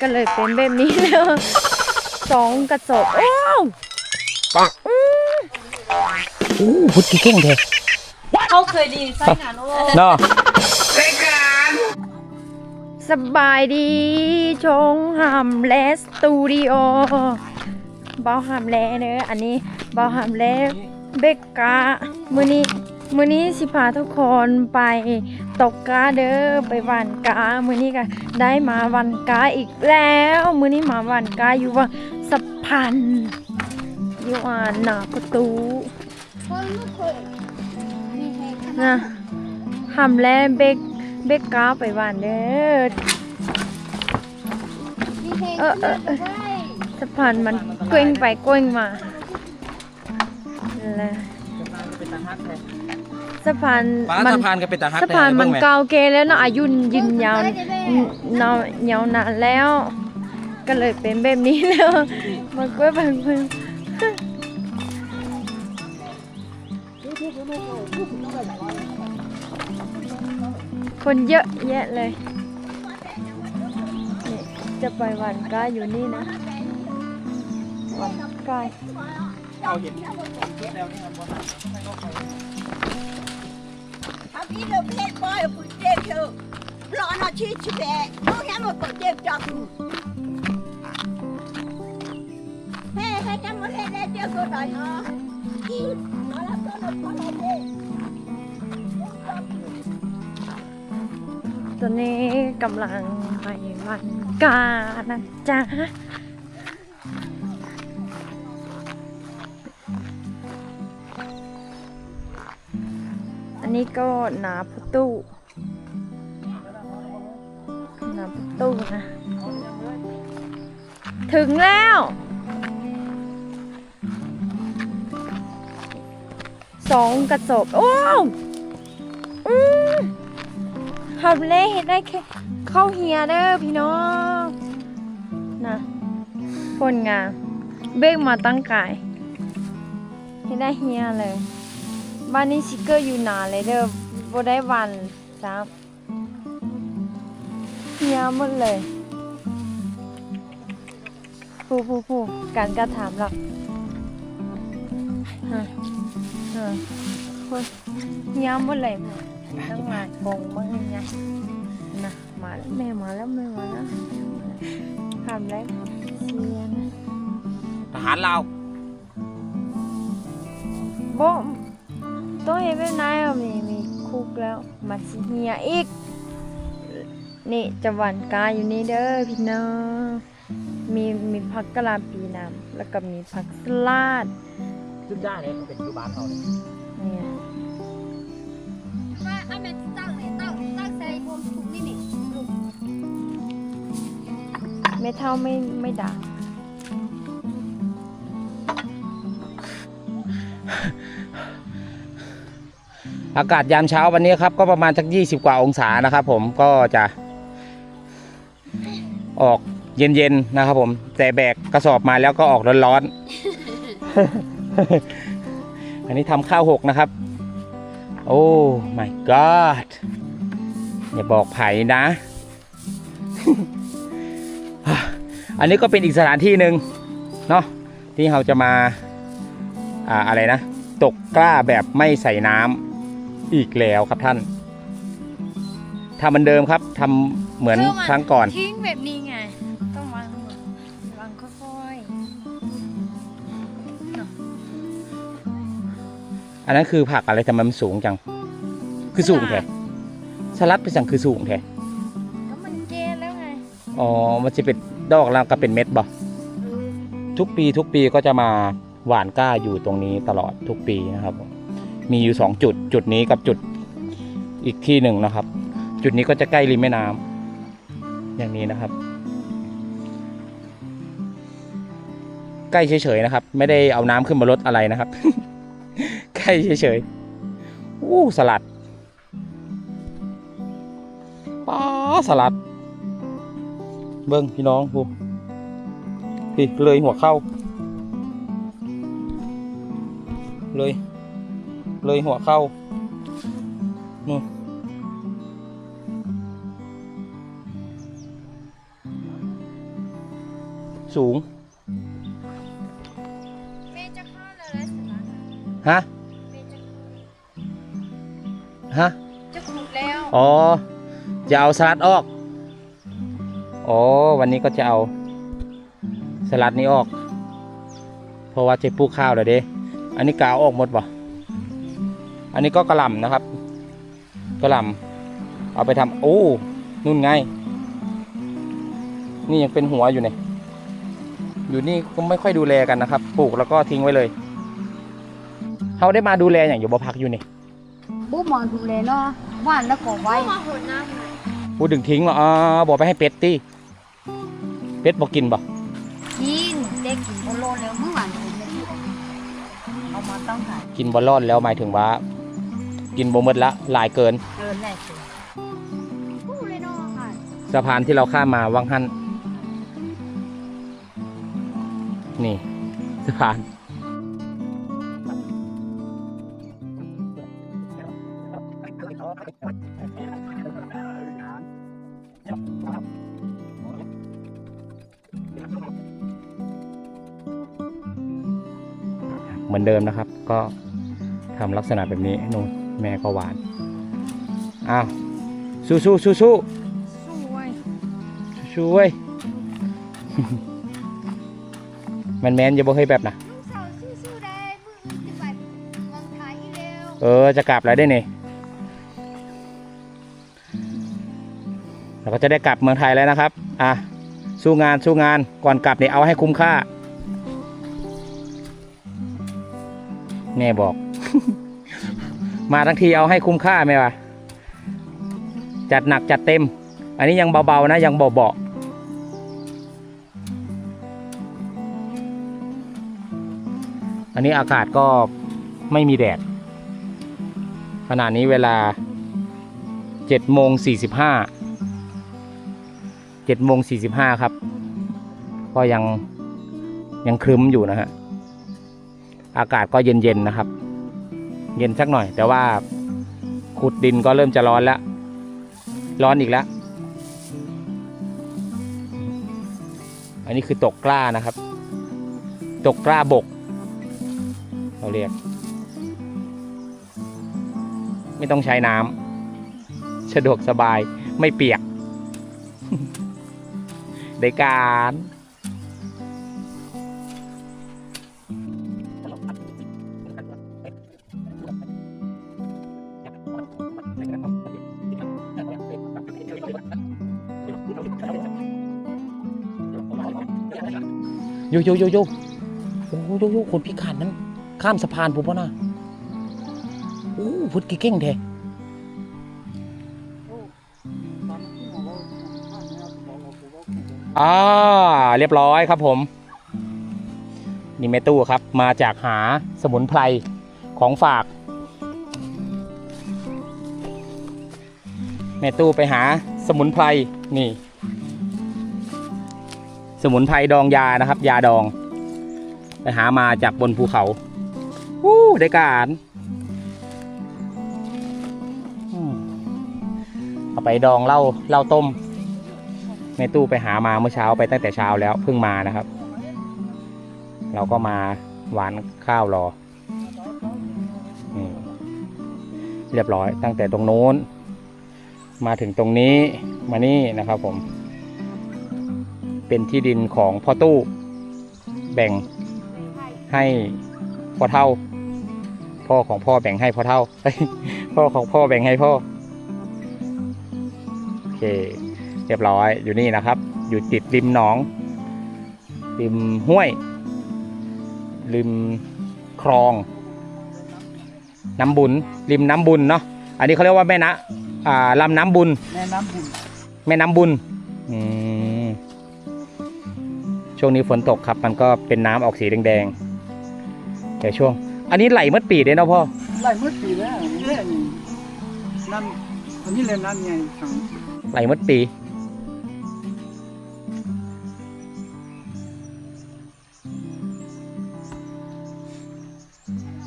ก็เลยเป็นแบบนี้แล้วสองกระสอบโอ้วปังอู้พุทธเก่งแท้เขาเคยดีไส้หนาโนเนาะสบายดีชงหำและสตูดิโอเบาหำแลเนอะอันนี้เบาหำแลเบกกามือนี้มือนี้สิพาทุกคนไป ตกกาเด้อไปวันกามือนี้ก็ได้มาวันกาอีกแล้ว มือนี้มาวันกาอยู่ว่าสะพานอยู่อ่านหนาประตูนะหำแล้วเบกเบกกาไปวันเด้อเออเออสะพานมันเกว้งไปเกว้งมาแล้ว สะพานป้ามัสะพานก็เป็นตาฮักสะพานมันเก่าเกแล้วเนาะอายุยืนยาวนานยาวนานแล้ว ก็เลยเป็นแบบนี้แล้วมันเกว้งไปเกว้งคนเยอะแยะเลยนี่จะไปหวันกายอยู่นี่นะหวันกายเอาเห็นแล้วนี่ครับ Habino pek boyo pun tep yo. Blana chi chi be. No yamo ko tep ta ku. He he ta mo le le tep ko dai no. Ki ala to no ko le le. ตอนนี้กำลังไปวัดกานะจ๊ะ นี้ก็หนาประตูหนาประตูนะ ถึงแล้ว สองกระสอบโอ้อืมทำเล่เห็นได้แค่เข้าเฮียเด้อพี่น้องนะผลงานเบกมาตั้งกายเห็นได้เฮียเลย บ้านนี้ชิกเกอร์อยู่นานเลยเด้อบ่ได้วันจ้าเฮียหมดเลยผู้ผู้ผู้การกระถามหรอกฮะฮะคนเฮียหมดเลยต้องมากงมาให้ไงนะมาแล้วแม่มาแล้วแม่มาแล้วทำแล้วเชียนะทหารลาวโบ ตัวเห็นเป็นนายอะมีมีคุกแล้วมาสิเฮียอีก นี่จะหวานกาอยู่นี่เด้อพี่น้องมีมีผักกะหล่ำปีน้ำแล้วก็มีผักสลัดขึ้นได้เลยมันเป็นยูบ้านเขาเลยเนี่ยว่าอันนั้นตั้งเลยตั้งตั้งใส่รวมถุงนี่นี่ไม่เท่าไม่ไม่ด่า อากาศยามเช้าวันนี้ครับ ก็ประมาณสัก 20 กว่าองศานะครับ ผมก็จะ ออกเย็นๆนะครับ ผม แต่แบกกระสอบมาแล้วก็ออกร้อนๆ อันนี้ทำข้าวหกนะครับ โอ้ my god อย่าบอกไผ่นะ อันนี้ก็เป็นอีกสถานที่หนึ่งเนาะที่เราจะมาอ่าอะไรนะ ตกกล้าแบบไม่ใส่น้ำ อีกแล้วครับท่านทำเหมือนเดิมครับทำเหมือนครั้งก่อน ทิ้งแบบนี้ไง ต้องวางวางค่อยอันนั้นคือผักอะไรทำไมมันสูงจัง คือสูงแท้สลัดไปสั่งคือสูงแท้ๆแล้วมันเกลแล้วไง อ๋อ มันจะเป็นดอกแล้วก็เป็นเม็ดบ่ทุกปีทุกปีก็จะมาหวานก้าอยู่ตรงนี้ตลอดทุกปีนะครับผม มีอยู่สองจุด จุดนี้กับจุดอีกที่หนึ่งนะครับ จุดนี้ก็จะใกล้ริมแม่น้ำอย่างนี้นะครับ ใกล้เฉยๆนะครับ ไม่ได้เอาน้ำขึ้นมาลดอะไรนะครับ ใกล้เฉยๆอู้สลัดป้าสลัด เบิ้งพี่น้องพูพี่เลยหัวเข้าเลย เลยหัวเข้านู่นสูงเมจะฆ่าเลยแล้วสินะฮะเมจะฮะจะขุดแล้ว อ๋อ จะเอาสลัดออก อ๋อ วันนี้ก็จะเอาสลัดนี้ออก เพราะว่าจะปลูกข้าวแล้วเด้ อันนี้กาวออกหมดป่ะ อันนี้ก็กระหล่ำนะครับกระหล่ำเอาไปทำโอ้นู่นไง นี่ยังเป็นหัวอยู่เนี่ยอยู่นี่ก็ไม่ค่อยดูแลกันนะครับ ปลูกแล้วก็ทิ้งไว้เลยเขาได้มาดูแลอย่างอยู่บ่พักอยู่นี่บุ้มองดูเลยเนาะว่านแล้วก็ไว้มาหดน้ำหน่อยพูดถึงทิ้งเหรออ๋อบอกไปให้เป็ดตีเป็ดบอกกินบ่กินเด็กกินโอโลแล้วเมื่อวานกินไม่ได้เอามาต้องหากินบอลรอดแล้วหมายถึงว่า กินบ่หมดละหลายเกินเกินแน่สิพูดเลยเนาะค่ะสะพานที่เราข้ามมาวังหันนี่ สะพาน เหมือนเดิมนะครับ ก็ทำลักษณะแบบนี้นู่น แม่ก็หวานอ้าวสู้สู้สู้สู้สวยช่วยมันแมนอย่าบ่เคยแบบนะลูกสาวสู้ๆได้มือจะไปเมืองไทยอีเร็วเออจะกลับแล้วได้นี่เราก็จะได้กลับเมืองไทยแล้วนะครับ อะ สู้งานสู้งานก่อนกลับเนี่ยเอาให้คุ้มค่า แม่บอก มาทั้งทีเอาให้คุ้มค่าไหมวะจัดหนักจัดเต็ม อันนี้ยังเบาๆนะยังเบาๆอันนี้อากาศก็ไม่มีแดด ขณะนี้เวลาเจ็ดโมงสี่สิบห้าเจ็ดโมงสี่สิบห้าครับ ก็ยังยังครึ้มอยู่นะฮะ อากาศก็เย็นๆนะครับ เย็นสักหน่อย แต่ว่าขุดดินก็เริ่มจะร้อนแล้ว ร้อนอีกแล้ว อันนี้คือตกกล้านะครับ ตกกล้าบก เราเรียก ไม่ต้องใช้น้ำสะดวกสบายไม่เปียก ได้การ ยโยโยโยโอ้โยโยคนพิการนั้น ข้ามสะพานผมป่ะนะโอ้พุทธกี่เก่งแท้อ่าเรียบร้อยครับผม นี่แม่ตู้ครับ มาจากหาสมุนไพรของฝาก แม่ตู้ไปหาสมุนไพรนี่ มุนไพรดองยานะครับ ยาดอง ไปหามาจากบนภูเขาวู้ได้การเอาไปดองเหล้าเหล้าต้ม ในตู้ไปหามาเมื่อเช้าไปตั้งแต่เช้าแล้วเพิ่งมานะครับ เราก็มาหวานข้าวรอเรียบร้อยตั้งแต่ตรงโน้น มาถึงตรงนี้มานี่นะครับผม เป็นที่ดินของพ่อตู้แบ่งให้พ่อเท่า พ่อของพ่อแบ่งให้พ่อเท่าเอ้ยพ่อของพ่อแบ่งให้พ่อโอเค เรียบร้อยอยู่นี่นะครับ อยู่ติดริมหนอง ริมห้วย ริมคลอง น้ำบุญ ริมน้ำบุญเนาะอันนี้เขาเรียกว่าแม่นะอ่าลำน้ำบุญ แม่น้ำบุญแม่น้ำบุญอืม ช่วงนี้ฝนตกครับมันก็เป็นน้ำออกสีแดงๆแต่ช่วง อันนี้ไหลเมื่อปีเลยเนาะพ่อไหลมืดปีแล้วเนี่ยนี่นั่นอันนี้เลยนั่นไงทางไหลเมื่อปี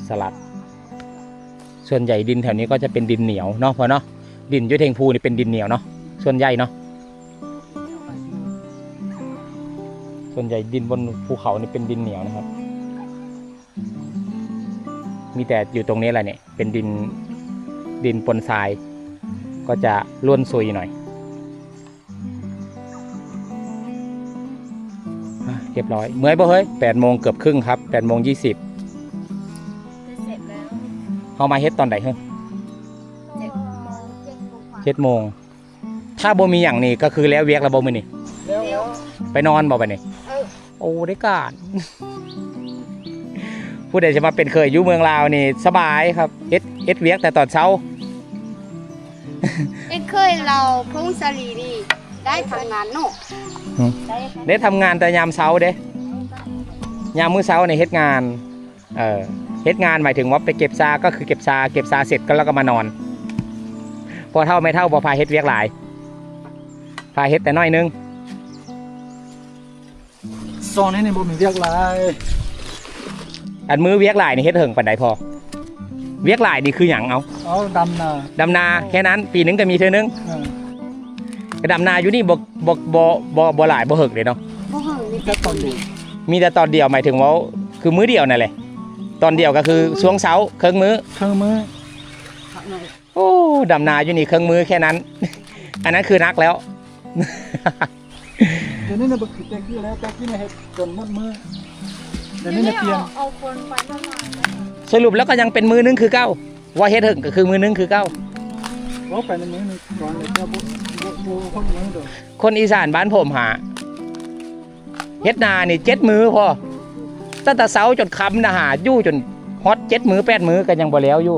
สลัด ส่วนใหญ่ดินแถวนี้ก็จะเป็นดินเหนียวเนาะพ่อเนาะดินยุเทงภูนี่เป็นดินเหนียวเนาะส่วนใหญ่เนาะ ส่วนส่วนใหญ่ดินบนภูเขานี่เป็นดินเหนียวนะครับ มีแต่อยู่ตรงนี้แหละเนี่ย เป็นดินดินปนทราย ก็จะร่วนซุยหน่อยอะเรียบร้อย เมื่อยบ่เฮ้ยแปดโมงเกือบครึ่งครับแปดโมงยี่สิบเสร็จแล้วเขามาเฮ็ดตอนไหนเฮ้ยเจ็ดโมงเจ็ดโมง ถ้าบ่มีอย่างนี้ก็คือแล้วเวียกแล้วบ่มือนี่แล้วแล้วไปนอนบ่ไปนี่ โอ้ได้การผู้ใดจะมาเป็นเคยอยู่เมืองลาวนี่สบายครับเฮ็ดเฮ็ดเวียกแต่ตอนเช้า เอ็งเคยเราพงศรีดีได้ทำงานเนาะได้ทำงานแต่ยามเช้าเด้ยามมื้อเช้าในยเฮ็ดงานเออเฮ็ดงานหมายถึงว่าไปเก็บซาก็คือเก็บซาเก็บซาเสร็จก็แล้วก็มานอน พอเท่าไม่เท่าบ่พาเฮ็ดเวียกหลายพาเฮ็ดแต่น้อยนึง ซองนี้นี่บ่มีเรียกหลายอันมือเวียกหลายนี่เฮ็ดเหิงปานใดพอ เวียกหลายนี่คือหยังเอาเอาดำนาดำนาแค่นั้น ปีหนึงก็มีเทื่อนึงเออก็ดำนาอยู่นี่บ่บ่บ่บ่บ่หลายบ่เหิกเลยเนาะบ่เหิงนี่แค่ตอนเดียวมีแต่ตอนเดียวหมายถึงว่าคือมื้อเดียวนั่นแหละตอนเดียวก็คือช่วงเช้าครึ่งมื้อเครื่องมือโอ้ดำนาอยู่นี่เครื่องมือแค่นั้น อันนั้นคือนักแล้วเดี๋ยวนี้น่ะบ่คือแต่กี้แล้วแต่กี้น่ะเฮ็ดจนหมดมือเดี๋ยวนี้น่ะเปลี่ยนเอาคนไปละลายสรุปแล้วก็ยังเป็นมือนึงคือเก้าว่าเฮ็ดถึงก็คือมือนึงคือเก้าเอาไปในมือนึงก่อนเลยจะบ่บ่บ่คนมือเด้อคนอีสานบ้านผมหาเฮ็ดนานี่เจ็ดมือพอตั้งแต่เสาจนค้ำนะหาอยู่จนฮอตเจ็ดมือแปดมือก็ยังบ่แล้วอยู่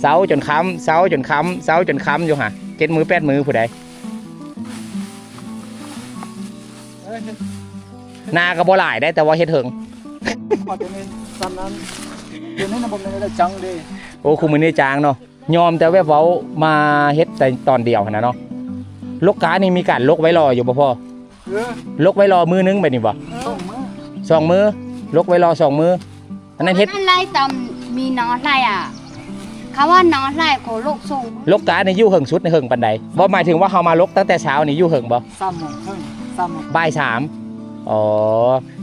เสาจนค้ำเสาจนค้ำเสาจนค้ำอยู่หะเจ็ดมือแปดมือผู้ใด เอ้ยเฮ็ดนาก็บ่หลายได้แต่ว่าเฮ็ดถึงพอตัวนี้ซ้ำนั้นเดี๋ยวนี้น่ะบ่มีได้จังเด้โอ้คุมือนี่จางเนาะยอมแต่แวบเว้ามาเฮ็ดแต่ตอนเดียวหั้นนะเนาะลกกานี่มีการลกไว้รออยู่บ่พ่อเออลกไว้รอมือนึงไปนี่บ่ต้องมือสองมือลกไว้รอสองมืออันนั้นเฮ็ดนั่นไล่ตำมีน้อไล่อะเขาว่าน้อไล่ของลูกส่งลกกาในอยู่เหิงสุดในเหิงปันใดบ่หมายถึงว่าเฮามาลกตั้งแต่เช้านี่อยู่เหิงบ่ซ้ำโมงครึ่ง ซ้ำโมงบ่ายสามอ๋อ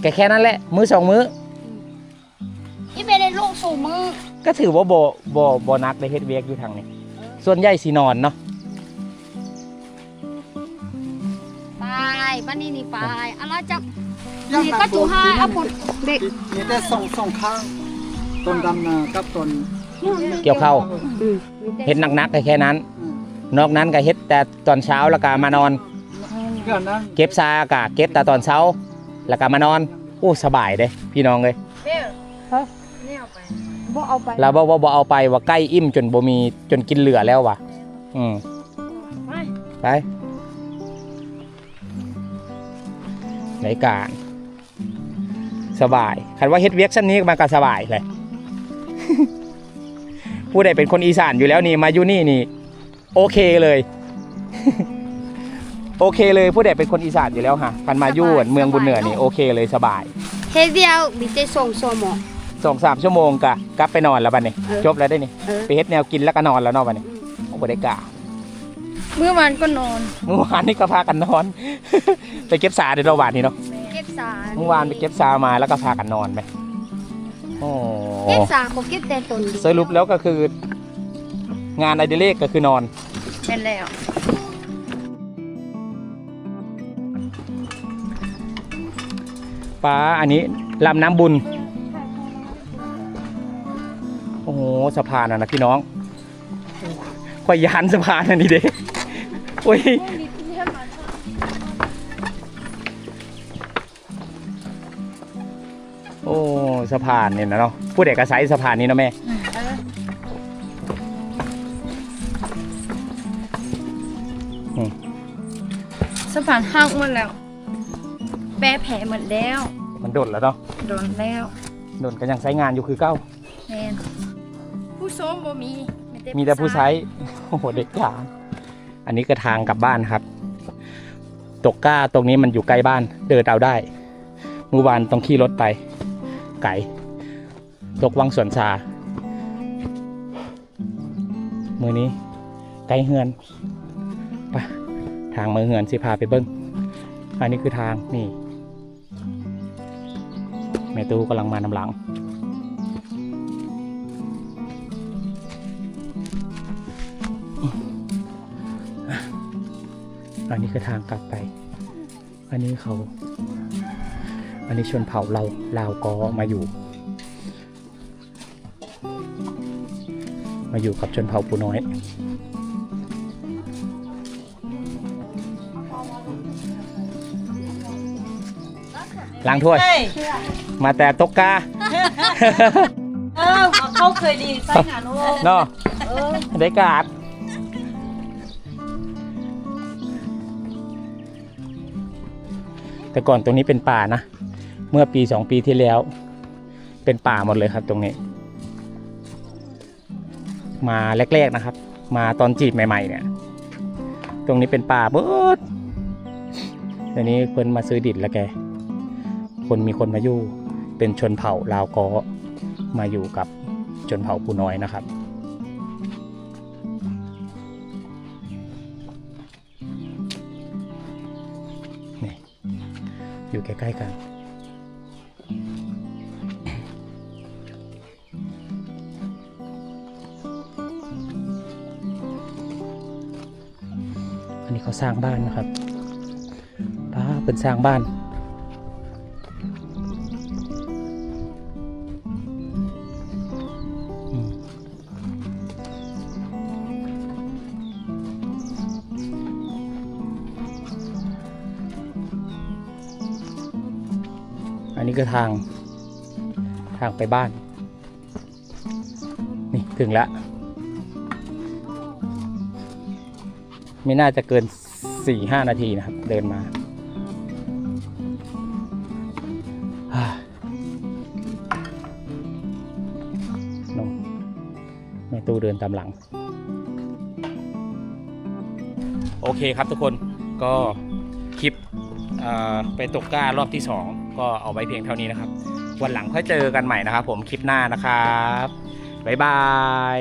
แค่แค่นั้นแหละ มือสองมือที่ไม่ได้ลูกส่งมือก็ถือว่าบ่บ่บ่นักได้เฮ็ดเวียกอยู่ทางนี้ ส่วนใหญ่สินอนเนาะไปบ้านนี้นี่ไปอะไรจังนี่ก็จูห้าเอาปุ่นเด็กมีแต่สองสองข้างต้นดำนากับต้นเกี่ยวเข้าวอืมเฮ็ดหนักๆก็แค่นั้น อืมนอกนั้นก็เฮ็ดแต่ตอนเช้าแล้วก็มานอน เรื่องนั้นเก็บซากะเก็บแต่ตอนเช้า แล้วก็มานอนโอ้สบายเด้พี่น้องเลยเบลฮะนี่เอาไปบ่เอาไปแล้วบ่บ่บ่เอาไปว่าใกล้อิ่มจนบ่มีจนกินเหลือแล้วว่ะอืมไปไปในการสบายคันว่าเฮ็ดเวียกชั้นนี้มันก็สบายเลยผู้ใดเป็นคนอีสานอยู่แล้วนี่มาอยู่นี่นี่ โอเคเลย โอเคเลยผู้ใดเป็นคนอีสานอยู่แล้วฮะคันมาอยู่เมืองบุญเหนือนี่โอเคเลยสบายเฮ็ดเดียวมีแต่ส่งสมอสองสามชั่วโมงกะกลับไปนอนแล้วบัดนี้เออจบแล้วได้นี่เออไปเฮ็ดแนวกินแล้วก็นอนแล้วเนอนบัดนี้โอ้บ่ได้กะเมื่อวานก็นอนเมื่อวานนี่ก็พากันนอน ไปเก็บสาเดี๋ยวเราหวานนี่เนาะเก็บสารเมื่อวานไปเก็บสามาแล้วก็พากันนอนไปโอ้เก็บสารก็เก็บแต่ต้นเดียวสรุปแล้วก็คือ งานอดิเรกก็คือนอนเป็นแล้ว ป้าอันนี้ลำน้ำบุญ โอ้โหสะพานอะนะพี่น้องข่อยยานสะพานอันนี้เด้โอ้ยโอ้สะพานเนี่ยนะเนาะผู้เด็กกระไซสะพานนี้เนาะแม่สะพานหักหมดแล้ว แปะแผลหมดแล้วมันโดดแล้วเนาะโดนแล้วโดดก็ยังใช้งานอยู่คือเก้าแมนผู้ส้มบ่มีมีแต่ผู้ใช้โอ้โหเด็กจ๋าอันนี้ก็ทางกลับบ้านครับ ตกก้าตรงนี้มันอยู่ใกล้บ้าน เดินเอาได้เมื่อวานต้องขี่รถไป ไก่ตกวังสวนสามือนี้ไกลเฮือนไปทางมือเฮือนสิพาไปเบิ้งอันนี้คือทางนี่ ม่ตู้กำลังมานำหลัง อันนี้คือทางกลับไป อันนี้เขา อันนี้ชนเผ่าเราลาวกอมาอยู่ มาอยู่กับชนเผ่าปูน้อย ล้างถ้วยมาแต่ตกกาเออเขาเคยดีใส่หาโนเนาะได้กาดแต่ก่อนตรงนี้เป็นป่านะ เมื่อปีสองปีที่แล้ว เป็นป่าหมดเลยครับตรงนี้ มาแรกๆนะครับ มาตอนจีบใหม่ ๆ เนี่ย ตรงนี้เป็นป่าเบิดเดี๋ยวนี้เพิ่นมาซื้อดินแล้วแก คนมีคนมาอยู่ เป็นชนเผ่าลาวกอมาอยู่กับชนเผ่าปูน้อยนะครับ นี่ อยู่ใกล้ๆกันอันนี้เขาสร้างบ้านนะครับป้าเป็นสร้างบ้าน อันนี้ก็ทาง ทางไปบ้าน นี่ถึงแล้วไม่น่าจะเกินสี่ห้านาทีนะครับ เดินมาฮ่าโน่นแม่ตู้เดินตามหลัง โอเคครับทุกคนก็คลิปไปตกกล้ารอบที่2 ก็เอาไว้เพียงเท่านี้นะครับ วันหลังค่อยเจอกันใหม่นะครับ ผมคลิปหน้านะครับบ๊ายบาย